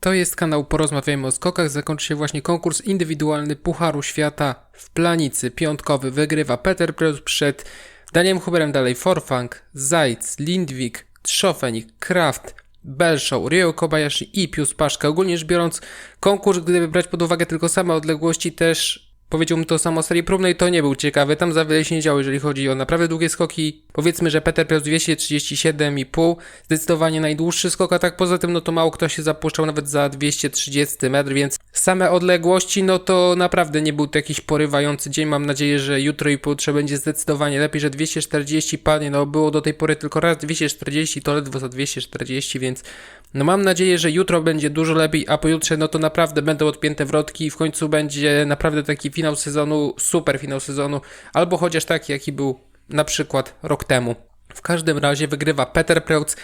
To jest kanał Porozmawiajmy o skokach. Zakończy się właśnie konkurs indywidualny Pucharu Świata w Planicy. Piątkowy wygrywa Peter Preus przed Danielem Huberem dalej Forfang, Zajc, Lindwik, Trzofenik, Kraft, Belshow, Ryo Kobayashi i Pius Paszka. Ogólnie rzecz biorąc, konkurs, gdyby brać pod uwagę tylko same odległości, też powiedziałbym to samo o serii próbnej, to nie był ciekawy. Tam za wiele się nie działo, jeżeli chodzi o naprawdę długie skoki. Powiedzmy, że Peter Preus 237,5, zdecydowanie najdłuższy skok, a tak poza tym, no to mało kto się zapuszczał nawet za 230 metr, więc same odległości, no to naprawdę nie był to jakiś porywający dzień. Mam nadzieję, że jutro i pojutrze będzie zdecydowanie lepiej, że 240 padnie, no było do tej pory tylko raz 240, to ledwo za 240, więc no mam nadzieję, że jutro będzie dużo lepiej, a pojutrze no to naprawdę będą odpięte wrotki i w końcu będzie naprawdę taki finał sezonu, super finał sezonu, albo chociaż taki, jaki był na przykład rok temu. W każdym razie wygrywa Peter Preutz,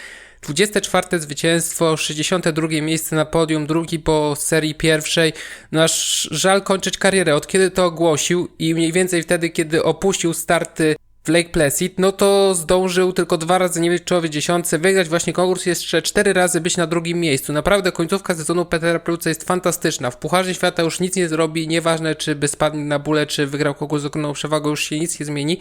24 zwycięstwo, 62 miejsce na podium, drugi po serii pierwszej. No aż żal kończyć karierę. Od kiedy to ogłosił i mniej więcej wtedy, kiedy opuścił starty w Lake Placid, no to zdążył tylko dwa razy nie być czołowy dziesiątce, wygrać właśnie konkurs jeszcze cztery razy być na drugim miejscu. Naprawdę końcówka sezonu Petera Preutza jest fantastyczna. W Pucharze Świata już nic nie zrobi, nieważne czy by spadł na bóle, czy wygrał kogoś z ogromną przewagą, już się nic nie zmieni.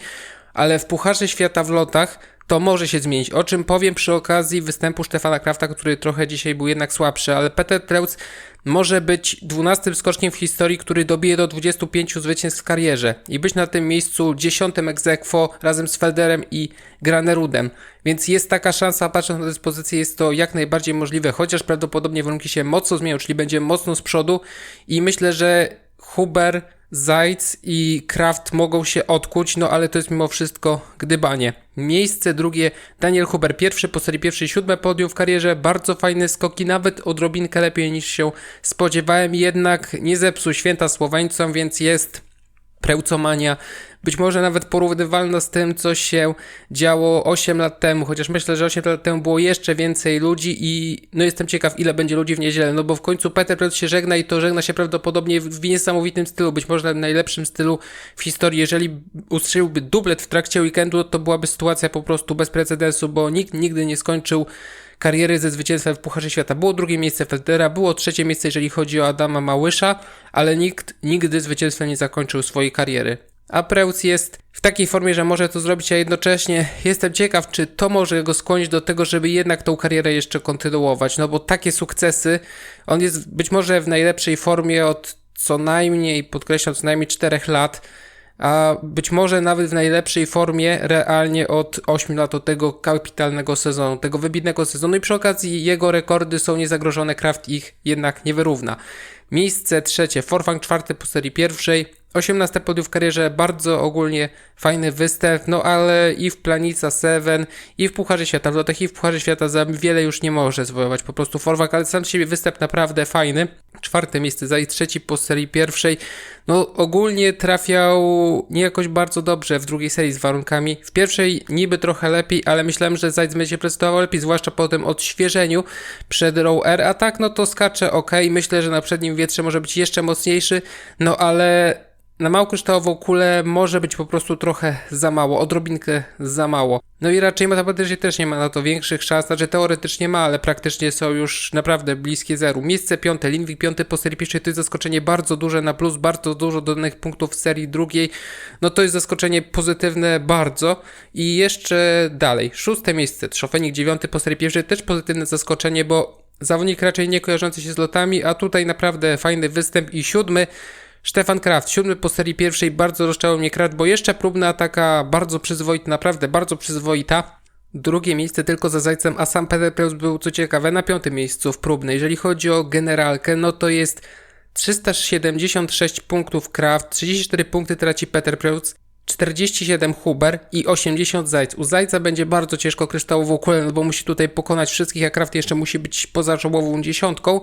Ale w Pucharze Świata w lotach to może się zmienić. O czym powiem przy okazji występu Stefana Krafta, który trochę dzisiaj był jednak słabszy, ale Peter Preutz może być 12 skoczkiem w historii, który dobije do 25 zwycięstw w karierze i być na tym miejscu 10 egzekwo razem z Felderem i Granerudem. Więc jest taka szansa, patrząc na dyspozycję, jest to jak najbardziej możliwe, chociaż prawdopodobnie warunki się mocno zmienią, czyli będzie mocno z przodu i myślę, że Huber Zajc i Kraft mogą się odkuć, no ale to jest mimo wszystko gdybanie. Miejsce drugie Daniel Huber, pierwszy po serii pierwszej siódme podium w karierze, bardzo fajne skoki, nawet odrobinkę lepiej niż się spodziewałem, jednak nie zepsuł święta Słoweńcom, więc jest Preucomania, być może nawet porównywalna z tym, co się działo 8 lat temu, chociaż myślę, że 8 lat temu było jeszcze więcej ludzi i no jestem ciekaw, ile będzie ludzi w niedzielę, no bo w końcu Peter Preutz się żegna i to żegna się prawdopodobnie w niesamowitym stylu, być może w najlepszym stylu w historii. Jeżeli ustrzeliłby dublet w trakcie weekendu, to byłaby sytuacja po prostu bez precedensu, bo nikt nigdy nie skończył kariery ze zwycięstwem w Pucharze Świata. Było drugie miejsce Feldera, było trzecie miejsce, jeżeli chodzi o Adama Małysza, ale nikt nigdy zwycięstwem nie zakończył swojej kariery. A Preutz jest w takiej formie, że może to zrobić, a jednocześnie jestem ciekaw, czy to może go skłonić do tego, żeby jednak tą karierę jeszcze kontynuować, no bo takie sukcesy, on jest być może w najlepszej formie od co najmniej, podkreślam, co najmniej 4 lat, a być może nawet w najlepszej formie realnie od 8 lat od tego kapitalnego sezonu, tego wybitnego sezonu i przy okazji jego rekordy są niezagrożone, Kraft ich jednak nie wyrówna. Miejsce trzecie, Forfang czwarty po serii pierwszej, 18 podium w karierze, bardzo ogólnie fajny występ, no ale i w Planica 7, i w Pucharze Świata, w lotach i w Pucharze Świata za wiele już nie może zwojować po prostu Forwak, ale sam siebie występ naprawdę fajny. Czwarte miejsce za i trzeci po serii pierwszej. No ogólnie trafiał nie jakoś bardzo dobrze w drugiej serii z warunkami. W pierwszej niby trochę lepiej, ale myślałem, że Zajc będzie prezentował lepiej, zwłaszcza po tym odświeżeniu przed Row R, a tak no to skacze ok, myślę, że na przednim wietrze może być jeszcze mocniejszy, no ale na małą kryształową kulę może być po prostu trochę za mało, odrobinkę za mało. No i raczej matematycznie też nie ma na to większych szans, znaczy teoretycznie ma, ale praktycznie są już naprawdę bliskie zeru. Miejsce piąte, Linwik piąty po serii pierwszej to jest zaskoczenie bardzo duże na plus, bardzo dużo dodanych punktów w serii drugiej. No to jest zaskoczenie pozytywne bardzo. I jeszcze dalej, szóste miejsce, Trzofenik dziewiąty po serii pierwszej też pozytywne zaskoczenie, bo zawodnik raczej nie kojarzący się z lotami, a tutaj naprawdę fajny występ i siódmy Stefan Kraft, siódmy po serii pierwszej, bardzo rozczałował mnie Kraft, bo jeszcze próbna taka bardzo przyzwoita, naprawdę bardzo przyzwoita. Drugie miejsce tylko za Zajcem, a sam Peter Preus był co ciekawe na piątym miejscu w próbnej. Jeżeli chodzi o generalkę, no to jest 376 punktów Kraft, 34 punkty traci Peter Preus, 47 Huber i 80 Zajc. U Zajca będzie bardzo ciężko kryształową kulę, no bo musi tutaj pokonać wszystkich, a Kraft jeszcze musi być poza czołową dziesiątką.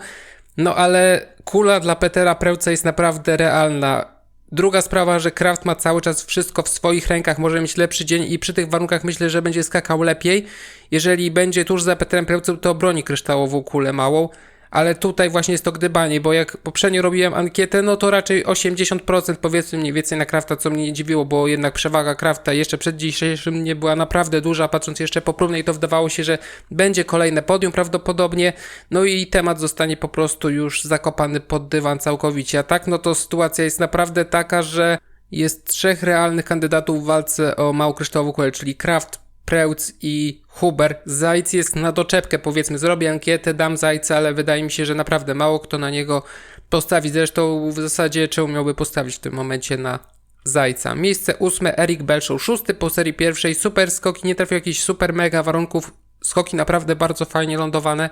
No ale kula dla Petera Prełca jest naprawdę realna. Druga sprawa, że Kraft ma cały czas wszystko w swoich rękach, może mieć lepszy dzień i przy tych warunkach myślę, że będzie skakał lepiej. Jeżeli będzie tuż za Peterem Prełcem, to obroni kryształową kulę małą. Ale tutaj właśnie jest to gdybanie, bo jak poprzednio robiłem ankietę, no to raczej 80% powiedzmy mniej więcej na Krafta, co mnie nie dziwiło, bo jednak przewaga Krafta jeszcze przed dzisiejszym nie była naprawdę duża, patrząc jeszcze po próbnej, to wydawało się, że będzie kolejne podium prawdopodobnie, no i temat zostanie po prostu już zakopany pod dywan całkowicie, a tak no to sytuacja jest naprawdę taka, że jest trzech realnych kandydatów w walce o małą kryształową kulę, czyli Kraft, Preutz i Huber. Zajc jest na doczepkę, powiedzmy. Zrobię ankietę, dam Zajca, ale wydaje mi się, że naprawdę mało kto na niego postawi. Zresztą w zasadzie czemu miałby postawić w tym momencie na Zajca. Miejsce ósme, Eric Belshaw, szósty po serii pierwszej. Super skoki, nie trafił jakichś super mega warunków. Skoki naprawdę bardzo fajnie lądowane.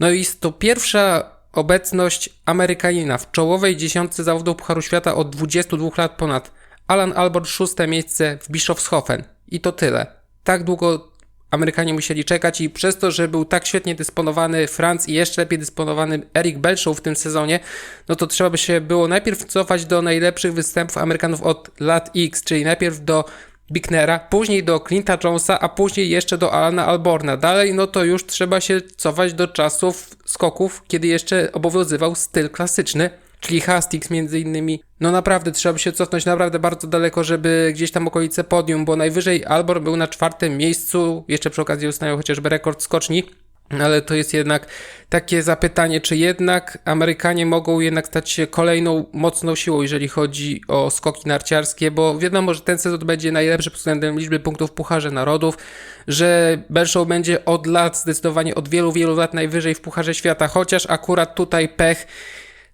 No i to pierwsza obecność Amerykanina w czołowej dziesiątce zawodów Pucharu Świata od 22 lat ponad. Alan Albert szóste miejsce w Bischofshofen. I to tyle. Tak długo Amerykanie musieli czekać i przez to, że był tak świetnie dysponowany Franz i jeszcze lepiej dysponowany Eric Belshaw w tym sezonie, no to trzeba by się było najpierw cofać do najlepszych występów Amerykanów od lat X, czyli najpierw do Bicknera, później do Clint'a Jonesa, a później jeszcze do Alana Alborna. Dalej, no to już trzeba się cofać do czasów skoków, kiedy jeszcze obowiązywał styl klasyczny, czyli Hastings między innymi. No naprawdę trzeba by się cofnąć naprawdę bardzo daleko, żeby gdzieś tam okolice podium, bo najwyżej Albor był na czwartym miejscu, jeszcze przy okazji ustaniał chociażby rekord skoczni. Ale to jest jednak takie zapytanie, czy jednak Amerykanie mogą jednak stać się kolejną mocną siłą, jeżeli chodzi o skoki narciarskie, bo wiadomo, że ten sezon będzie najlepszy pod względem liczby punktów w Pucharze Narodów, że Belshaw będzie od lat, zdecydowanie od wielu, wielu lat najwyżej w Pucharze Świata, chociaż akurat tutaj pech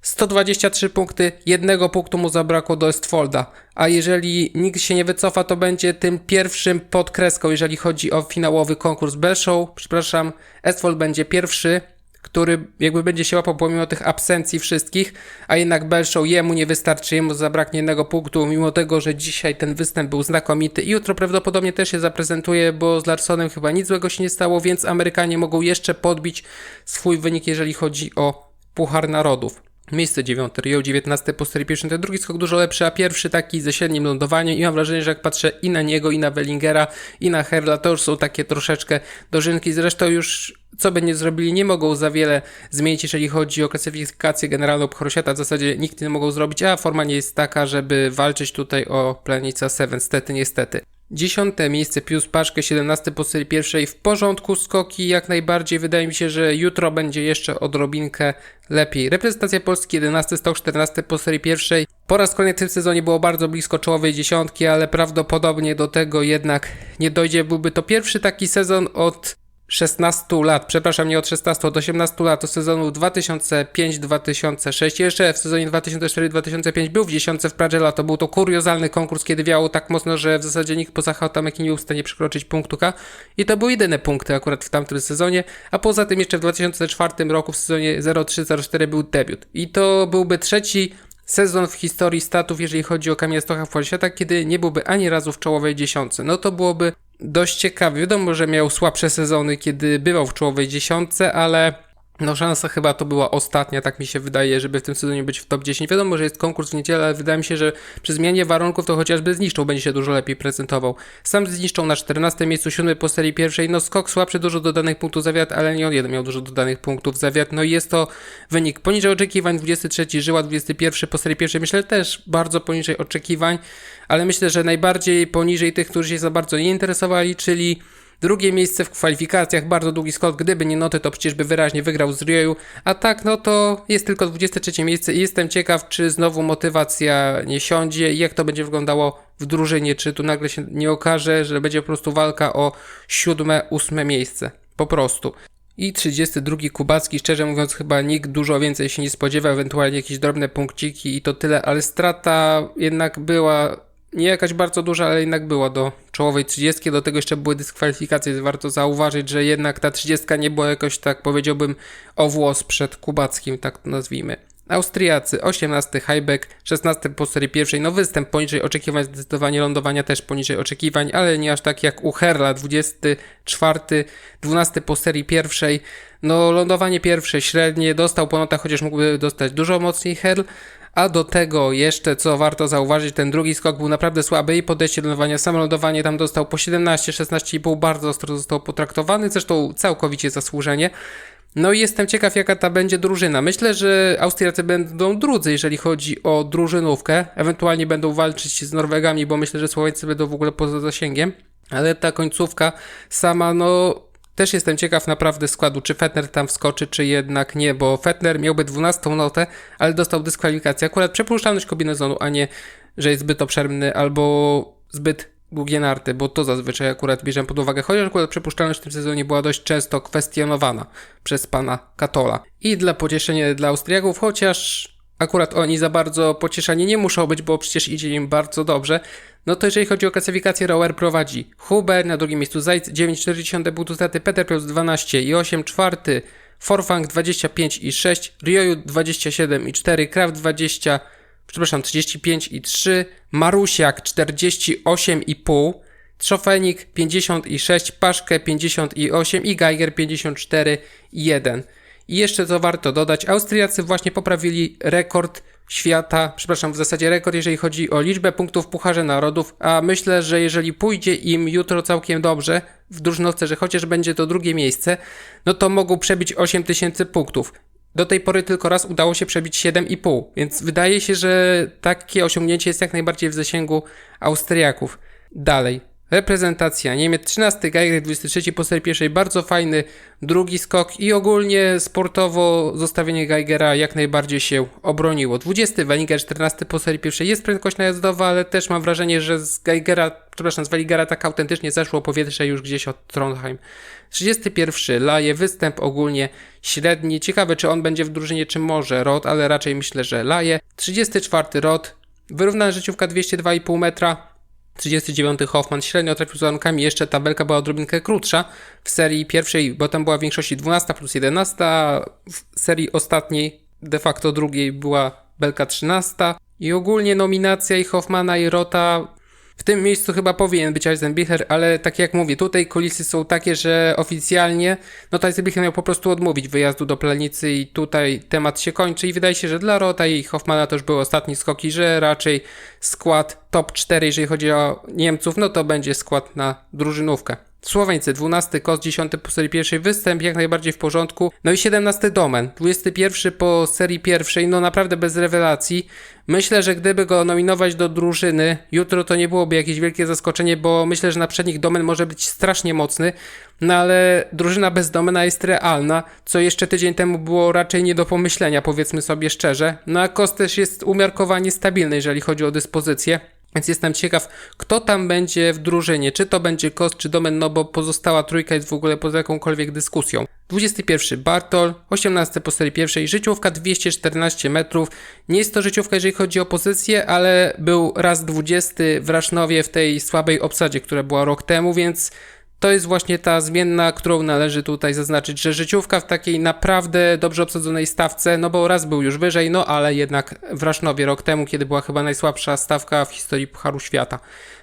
123 punkty, jednego punktu mu zabrakło do Estfolda, a jeżeli nikt się nie wycofa, to będzie tym pierwszym podkreską, jeżeli chodzi o finałowy konkurs Belshaw. Przepraszam, Estfold będzie pierwszy, który jakby będzie się łapał pomimo tych absencji wszystkich, a jednak Belshaw jemu nie wystarczy, jemu zabraknie jednego punktu, mimo tego, że dzisiaj ten występ był znakomity i jutro prawdopodobnie też się zaprezentuje, bo z Larsonem chyba nic złego się nie stało, więc Amerykanie mogą jeszcze podbić swój wynik, jeżeli chodzi o Puchar Narodów. Miejsce 9, Rio 19 po serii drugi skok dużo lepszy, a pierwszy taki ze średnim lądowaniem i mam wrażenie, że jak patrzę i na niego, i na Wellingera, i na Herla, to już są takie troszeczkę dożynki, zresztą już co by nie zrobili, nie mogą za wiele zmienić, jeżeli chodzi o klasyfikację generalną Pucharu Świata, w zasadzie nikt nie mogą zrobić, a forma nie jest taka, żeby walczyć tutaj o Planica 7, stety, niestety. Dziesiąte miejsce Pius Paszkę, 17 po serii pierwszej w porządku, skoki jak najbardziej. Wydaje mi się, że jutro będzie jeszcze odrobinkę lepiej. Reprezentacja Polski 11 stok, 14 po serii pierwszej. Po raz kolejny w tym sezonie było bardzo blisko czołowej dziesiątki, ale prawdopodobnie do tego jednak nie dojdzie. Byłby to pierwszy taki sezon od 16 lat, przepraszam, nie od 16, od 18 lat, do sezonu 2005-2006. Jeszcze w sezonie 2004-2005 był w dziesiątce w Pragela. To był to kuriozalny konkurs, kiedy wiało tak mocno, że w zasadzie nikt poza Hautamekiem nie był w stanie przekroczyć punktu K. I to były jedyne punkty akurat w tamtym sezonie. A poza tym jeszcze w 2004 roku w sezonie 03-04 był debiut. I to byłby trzeci sezon w historii statów, jeżeli chodzi o Kamila Stocha w Pucharze Świata, kiedy nie byłby ani razu w czołowej dziesiątce. No to byłoby dość ciekawy. Wiadomo, że miał słabsze sezony, kiedy bywał w czołowej dziesiątce, ale no szansa chyba to była ostatnia, tak mi się wydaje, żeby w tym sezonie być w top 10. Wiadomo, że jest konkurs w niedzielę, ale wydaje mi się, że przy zmianie warunków to chociażby zniszczą będzie się dużo lepiej prezentował. Sam zniszczą na 14 miejscu, 7 po serii pierwszej. No skok słabszy, dużo dodanych punktów zawiat, ale nie on jeden miał dużo dodanych punktów zawiat. No i jest to wynik poniżej oczekiwań. 23 żyła, 21 po serii pierwszej. Myślę też bardzo poniżej oczekiwań, ale myślę, że najbardziej poniżej tych, którzy się za bardzo nie interesowali, czyli Drugie miejsce w kwalifikacjach, bardzo długi skok, gdyby nie noty, to przecież by wyraźnie wygrał z Rioju, a tak, no to jest tylko 23 miejsce i jestem ciekaw, czy znowu motywacja nie siądzie i jak to będzie wyglądało w drużynie, czy tu nagle się nie okaże, że będzie po prostu walka o siódme, ósme miejsce. Po prostu. I 32 Kubacki, szczerze mówiąc, chyba nikt dużo więcej się nie spodziewa, ewentualnie jakieś drobne punkciki i to tyle, ale strata jednak była nie jakaś bardzo duża, ale jednak była do czołowej 30. Do tego jeszcze były dyskwalifikacje. Warto zauważyć, że jednak ta 30 nie była jakoś tak, powiedziałbym, o włos przed Kubackim, tak to nazwijmy. Austriacy 18 highback, 16 po serii pierwszej, no występ poniżej oczekiwań, zdecydowanie lądowania też poniżej oczekiwań, ale nie aż tak jak u Herla, 24, 12 po serii pierwszej, no lądowanie pierwsze średnie, dostał po notach, chociaż mógłby dostać dużo mocniej Herl, a do tego jeszcze, co warto zauważyć, ten drugi skok był naprawdę słaby i podejście do lądowania, samo lądowanie tam dostał po 17, 16,5, bardzo ostro został potraktowany, zresztą całkowicie zasłużenie. No i jestem ciekaw, jaka ta będzie drużyna. Myślę, że Austriacy będą drudzy, jeżeli chodzi o drużynówkę. Ewentualnie będą walczyć z Norwegami, bo myślę, że Słoweńcy będą w ogóle poza zasięgiem. Ale ta końcówka sama, no też jestem ciekaw naprawdę składu, czy Fetner tam wskoczy, czy jednak nie, bo Fetner miałby 12 notę, ale dostał dyskwalifikację. Akurat przepuszczalność kombinezonu, a nie, że jest zbyt obszerny albo zbyt długie narty, bo to zazwyczaj akurat bierzemy pod uwagę, chociaż akurat przepuszczalność w tym sezonie była dość często kwestionowana przez pana Katola. I dla pocieszenia dla Austriaków, chociaż akurat oni za bardzo pocieszani nie muszą być, bo przecież idzie im bardzo dobrze, no to jeżeli chodzi o klasyfikację, Rower prowadzi Huber, na drugim miejscu Zajc 9,4 punktu straty, Peter Piotr 12 i 8, czwarty Forfang 25 i 6, Ryoyu 27 i 4, Kraft 20, przepraszam, 35 i 3, Marusiak 48,5, Trzofenik 56, Paszkę 58 i Geiger 54 i 1. I jeszcze co warto dodać, Austriacy właśnie poprawili rekord świata, przepraszam, w zasadzie rekord, jeżeli chodzi o liczbę punktów w Pucharze Narodów, a myślę, że jeżeli pójdzie im jutro całkiem dobrze w drużynowce, że chociaż będzie to drugie miejsce, no to mogą przebić 8000 punktów. Do tej pory tylko raz udało się przebić 7,5, więc wydaje się, że takie osiągnięcie jest jak najbardziej w zasięgu Austriaków. Dalej, reprezentacja Niemiec 13, Geiger 23 po serii pierwszej, bardzo fajny drugi skok i ogólnie sportowo zostawienie Geigera jak najbardziej się obroniło. 20, Wellinger 14 po serii pierwszej, jest prędkość najazdowa, ale też mam wrażenie, że z Geigera, przepraszam, z Welligera tak autentycznie zeszło powietrze już gdzieś od Trondheim. 31, Laje, występ ogólnie średni, ciekawe czy on będzie w drużynie, czy może Rod, ale raczej myślę, że Laje. 34, Rod, wyrównana życiówka 202,5 metra, 39 Hoffman średnio trafił z warunkami, jeszcze tabelka była odrobinkę krótsza. W serii pierwszej, bo tam była w większości 12 plus 11, w serii ostatniej, de facto drugiej była belka 13 i ogólnie nominacja i Hoffmana i Rota w tym miejscu chyba powinien być Eisenbichler, ale tak jak mówię, tutaj kulisy są takie, że oficjalnie no to Eisenbichler miał po prostu odmówić wyjazdu do Planicy i tutaj temat się kończy i wydaje się, że dla Rota i Hoffmana to już były ostatnie skoki, że raczej skład top 4, jeżeli chodzi o Niemców, no to będzie skład na drużynówkę. Słoweńcy 12, Kos 10 po serii pierwszej, występ jak najbardziej w porządku. No i 17 Domen, 21 po serii pierwszej, no naprawdę bez rewelacji. Myślę, że gdyby go nominować do drużyny, jutro to nie byłoby jakieś wielkie zaskoczenie, bo myślę, że na przednich Domen może być strasznie mocny, no ale drużyna bez Domena jest realna, co jeszcze tydzień temu było raczej nie do pomyślenia, powiedzmy sobie szczerze. No a Kos też jest umiarkowanie stabilny, jeżeli chodzi o dyspozycję. Więc jestem ciekaw, kto tam będzie w drużynie. Czy to będzie Kost, czy Domen, no bo pozostała trójka jest w ogóle poza jakąkolwiek dyskusją. 21 Bartol, 18 po serii pierwszej, życiówka 214 metrów. Nie jest to życiówka, jeżeli chodzi o pozycję, ale był raz 20 w Rasznowie w tej słabej obsadzie, która była rok temu, więc to jest właśnie ta zmienna, którą należy tutaj zaznaczyć, że życiówka w takiej naprawdę dobrze obsadzonej stawce, no bo raz był już wyżej, no ale jednak w Rasznowie rok temu, kiedy była chyba najsłabsza stawka w historii Pucharu Świata.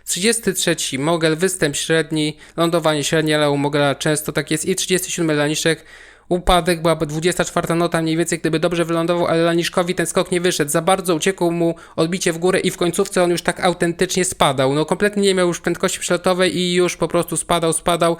33 Mogel, występ średni, lądowanie średnie, ale u Mogela często tak jest i 37 Laniszek, upadek, byłaby 24 nota mniej więcej, gdyby dobrze wylądował, ale Laniszkowi ten skok nie wyszedł. Za bardzo uciekło mu odbicie w górę i w końcówce on już tak autentycznie spadał. No kompletnie nie miał już prędkości przelotowej i już po prostu spadał, spadał.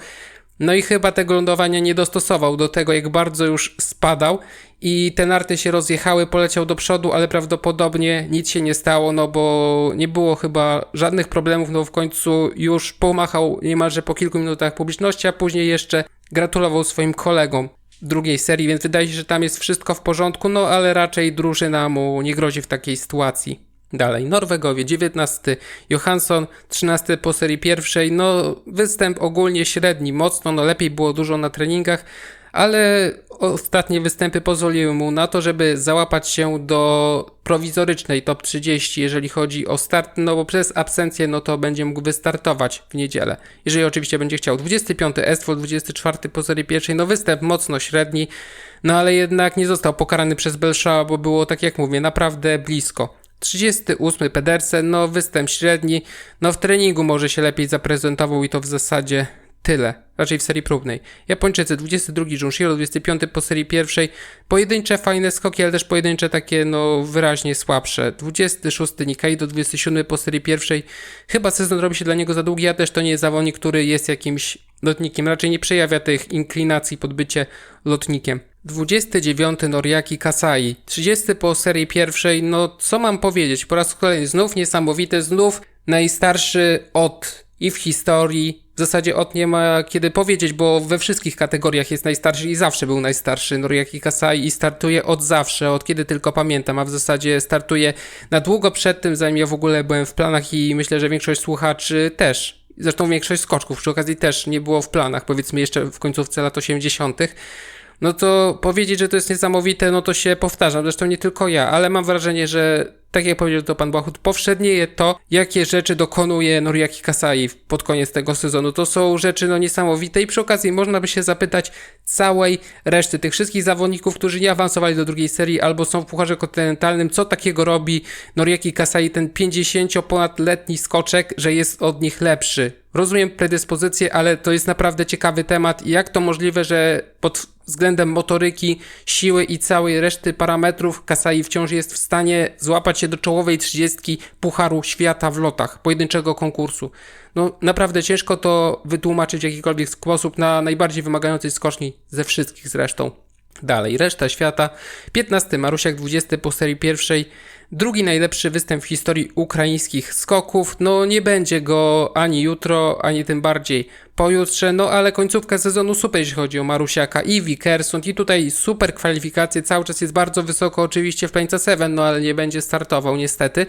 No i chyba tego lądowania nie dostosował do tego, jak bardzo już spadał i te narty się rozjechały, poleciał do przodu, ale prawdopodobnie nic się nie stało, no bo nie było chyba żadnych problemów, no w końcu już pomachał niemalże po kilku minutach publiczności, a później jeszcze gratulował swoim kolegom drugiej serii, więc wydaje się, że tam jest wszystko w porządku, no ale raczej drużyna mu nie grozi w takiej sytuacji. Dalej, Norwegowie 19, Johansson 13 po serii pierwszej, no występ ogólnie średni, mocno, no lepiej było dużo na treningach, ale ostatnie występy pozwoliły mu na to, żeby załapać się do prowizorycznej top 30, jeżeli chodzi o start, no bo przez absencję, no to będzie mógł wystartować w niedzielę. Jeżeli oczywiście będzie chciał. 25 Estwol, 24 po serii pierwszej, no występ mocno średni, no ale jednak nie został pokarany przez Belszała, bo było, tak jak mówię, naprawdę blisko. 38 Pedersen, no występ średni, no w treningu może się lepiej zaprezentował i to w zasadzie tyle, raczej w serii próbnej. Japończycy 22 Junshiro, 25 po serii pierwszej, pojedyncze fajne skoki, ale też pojedyncze takie no wyraźnie słabsze. 26 Nikaido, 27 po serii pierwszej, chyba sezon robi się dla niego za długi, a też to nie jest zawodnik, który jest jakimś lotnikiem. Raczej nie przejawia tych inklinacji pod bycie lotnikiem. 29 Noriaki Kasai, 30 po serii pierwszej, no co mam powiedzieć, po raz kolejny znów niesamowity, znów najstarszy od i w historii, w zasadzie od nie ma kiedy powiedzieć, bo we wszystkich kategoriach jest najstarszy i zawsze był najstarszy Noriaki Kasai i startuje od zawsze, od kiedy tylko pamiętam, a w zasadzie startuje na długo przed tym, zanim ja w ogóle byłem w planach i myślę, że większość słuchaczy też. Zresztą większość skoczków przy okazji też nie było w planach, powiedzmy jeszcze w końcówce lat 80 no to powiedzieć, że to jest niesamowite, no to się powtarzam. Zresztą nie tylko ja, ale mam wrażenie, że tak jak powiedział to pan Błachut, powszednieje to, jakie rzeczy dokonuje Noriaki Kasai pod koniec tego sezonu. To są rzeczy no niesamowite i przy okazji można by się zapytać całej reszty, tych wszystkich zawodników, którzy nie awansowali do drugiej serii albo są w Pucharze Kontynentalnym, co takiego robi Noriaki Kasai, ten 50-ponadletni skoczek, że jest od nich lepszy. Rozumiem predyspozycje, ale to jest naprawdę ciekawy temat. Jak to możliwe, że pod względem motoryki, siły i całej reszty parametrów Kasai wciąż jest w stanie złapać się do czołowej trzydziestki Pucharu Świata w lotach, pojedynczego konkursu. No naprawdę ciężko to wytłumaczyć w jakikolwiek sposób na najbardziej wymagającej skoczni ze wszystkich zresztą. Dalej, reszta świata. 15 Marusiak, 20 po serii pierwszej. Drugi najlepszy występ w historii ukraińskich skoków. No nie będzie go ani jutro, ani tym bardziej pojutrze, no ale końcówka sezonu super jeśli chodzi o Marusiaka i Wikersund i tutaj super kwalifikacje, cały czas jest bardzo wysoko oczywiście w Plańca 7, no ale nie będzie startował niestety.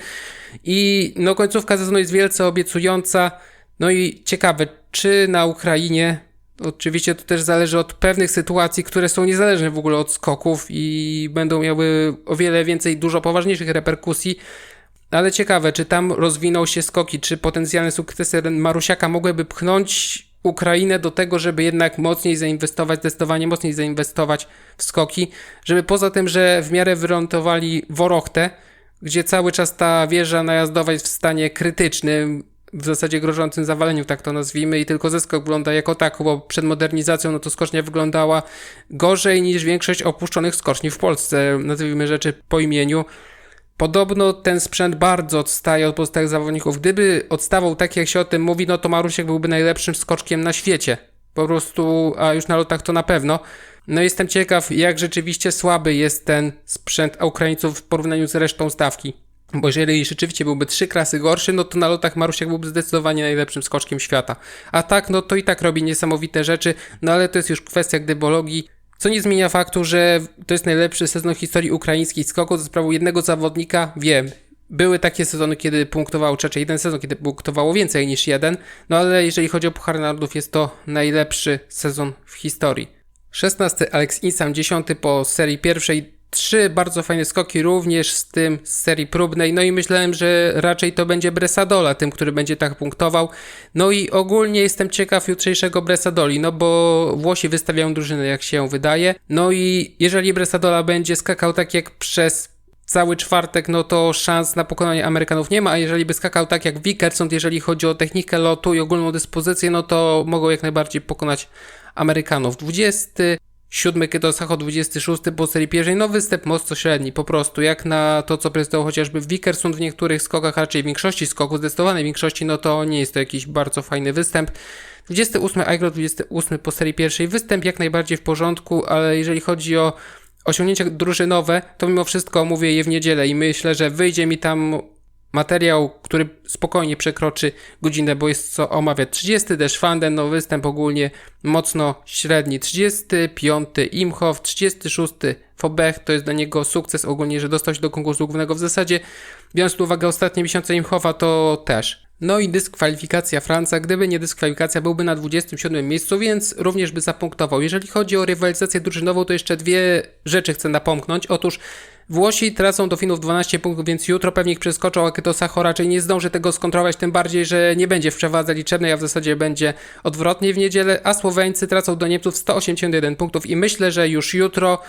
I no końcówka sezonu jest wielce obiecująca. No i ciekawe, czy na Ukrainie Oczywiście to też zależy od pewnych sytuacji, które są niezależne w ogóle od skoków i będą miały o wiele więcej, dużo poważniejszych reperkusji. Ale ciekawe, czy tam rozwiną się skoki, czy potencjalne sukcesy Marusiaka mogłyby pchnąć Ukrainę do tego, żeby jednak mocniej zainwestować, zdecydowanie mocniej zainwestować w skoki, żeby poza tym, że w miarę wyremontowali Worochtę, gdzie cały czas ta wieża najazdowa jest w stanie krytycznym, w zasadzie grożącym zawaleniu, tak to nazwijmy, i tylko zeskok wygląda jako tak, bo przed modernizacją no to skocznia wyglądała gorzej niż większość opuszczonych skoczni w Polsce, nazwijmy rzeczy po imieniu. Podobno ten sprzęt bardzo odstaje od pozostałych zawodników. Gdyby odstawał tak, jak się o tym mówi, no to Marusiek byłby najlepszym skoczkiem na świecie. Po prostu, a już na lotach to na pewno. No jestem ciekaw, jak rzeczywiście słaby jest ten sprzęt Ukraińców w porównaniu z resztą stawki. Bo jeżeli rzeczywiście byłby trzy klasy gorszy, no to na lotach Marusiak byłby zdecydowanie najlepszym skoczkiem świata. A tak, no to i tak robi niesamowite rzeczy, no ale to jest już kwestia gdybologii. Co nie zmienia faktu, że to jest najlepszy sezon w historii ukraińskich skoków za sprawą jednego zawodnika. Wiem, były takie sezony, kiedy punktowało, czy jeden sezon, kiedy punktowało więcej niż jeden, no ale jeżeli chodzi o Puchar Narodów, jest to najlepszy sezon w historii. 16 Alex Insam, 10 po serii pierwszej, trzy bardzo fajne skoki również z tym z serii próbnej. No i myślałem, że raczej to będzie Bresadola, tym, który będzie tak punktował. No i ogólnie jestem ciekaw jutrzejszego Bresadoli, no bo Włosi wystawiają drużynę, jak się wydaje. No i jeżeli Bresadola będzie skakał tak jak przez cały czwartek, no to szans na pokonanie Amerykanów nie ma, a jeżeli by skakał tak jak Wickersund, jeżeli chodzi o technikę lotu i ogólną dyspozycję, no to mogą jak najbardziej pokonać Amerykanów. 20 Siódmy Keto Sacho 26 po serii pierwszej, no występ mocno średni, po prostu. Jak na to, co prezentował chociażby Wickersund w niektórych skokach, raczej w większości skoków, zdecydowanej większości, no to nie jest to jakiś bardzo fajny występ. 28 Igro 28 po serii pierwszej, występ jak najbardziej w porządku, ale jeżeli chodzi o osiągnięcia drużynowe, to mimo wszystko mówię je w niedzielę i myślę, że wyjdzie mi tam materiał, który spokojnie przekroczy godzinę, bo jest co omawiać. 30 Deschwanden, no występ ogólnie mocno średni. 35 Imhoff, 36 Fobech, to jest dla niego sukces ogólnie, że dostał się do konkursu głównego w zasadzie. Biorąc pod uwagę ostatnie miesiące Imhoffa, to też. No i dyskwalifikacja Franca. Gdyby nie dyskwalifikacja, byłby na 27 miejscu, więc również by zapunktował. Jeżeli chodzi o rywalizację drużynową, to jeszcze dwie rzeczy chcę napomknąć. Otóż Włosi tracą do Finów 12 punktów, więc jutro pewnie ich przeskoczą, a Keto Sacho raczej nie zdąży tego skontrolować, tym bardziej, że nie będzie w przewadze liczebnej, a w zasadzie będzie odwrotnie w niedzielę, a Słoweńcy tracą do Niemców 181 punktów i myślę, że już jutro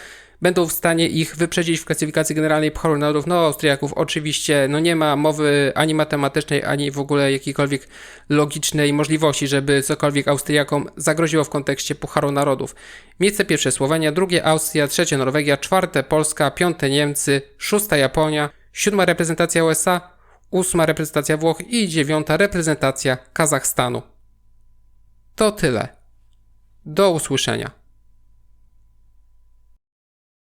będą w stanie ich wyprzedzić w klasyfikacji generalnej Pucharu Narodów. No, Austriaków oczywiście, no nie ma mowy ani matematycznej, ani w ogóle jakiejkolwiek logicznej możliwości, żeby cokolwiek Austriakom zagroziło w kontekście Pucharu Narodów. Miejsce pierwsze Słowenia, drugie Austria, trzecie Norwegia, czwarte Polska, piąte Niemcy, szósta Japonia, siódma reprezentacja USA, ósma reprezentacja Włoch i dziewiąta reprezentacja Kazachstanu. To tyle. Do usłyszenia.